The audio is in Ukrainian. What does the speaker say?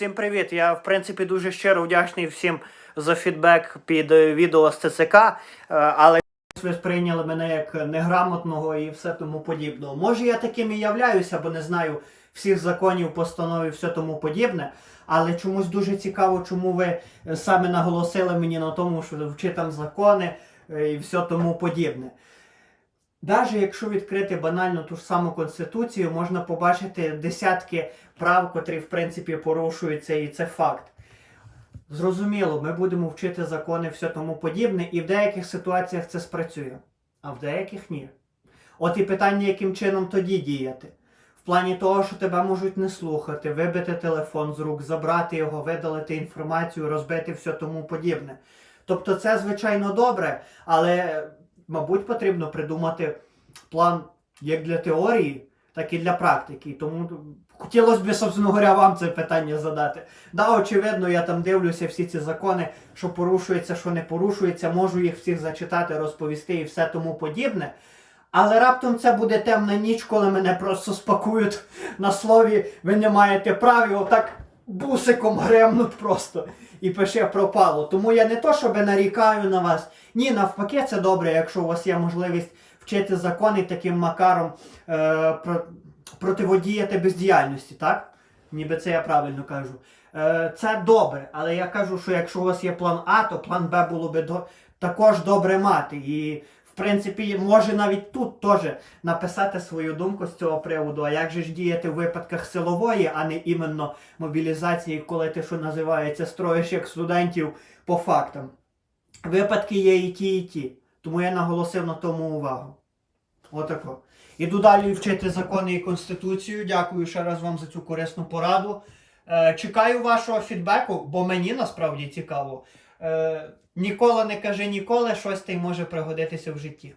Всім привіт! Я в принципі дуже щиро вдячний всім за фідбек під відео з ТЦК, е, але ви сприйняли мене як неграмотного і все тому подібного. Може я таким і являюся, бо не знаю всіх законів, постанов і все тому подібне. Але чомусь дуже цікаво, чому ви саме наголосили мені на тому, що вчи там закони е, і все тому подібне. Навіть якщо відкрити банально ту ж саму конституцію, можна побачити десятки прав, котрі в принципі порушуються, і це факт. Зрозуміло, ми будемо вчити закони, все тому подібне, і в деяких ситуаціях це спрацює, а в деяких ні. От і питання, яким чином тоді діяти. В плані того, що тебе можуть не слухати, вибити телефон з рук, забрати його, видалити інформацію, розбити все тому подібне. Тобто це, звичайно, добре, але, мабуть, потрібно придумати план як для теорії, так і для практики. Тому хотілося б, собственно говоря, вам це питання задати. Да, очевидно, я там дивлюся всі ці закони, що порушується, що не порушується, можу їх всіх зачитати, розповісти і все тому подібне. Але раптом це буде темна ніч, коли мене просто спакують на слові, ви не маєте прав, і отак бусиком гремнуть просто. І пише пропало. Тому я не то, щоб нарікаю на вас. Ні, навпаки, це добре, якщо у вас є можливість вчити закони таким макаром е, про, противодіяти бездіяльності, так? Ніби це я правильно кажу. Е, це добре, але я кажу, що якщо у вас є план А, то план Б було би до, також добре мати. І принципі, може навіть тут теж написати свою думку з цього приводу, а як же ж діяти в випадках силової, а не іменно мобілізації, коли ти, що називається, строїш як студентів по фактам. Випадки є і ті, і ті. Тому я наголосив на тому увагу. Отако. Іду далі вчити закони і конституцію. Дякую ще раз вам за цю корисну пораду. Е, чекаю вашого фідбеку, бо мені насправді цікаво. Е, ніколи не кажи ніколи, щось ти може пригодитися в житті.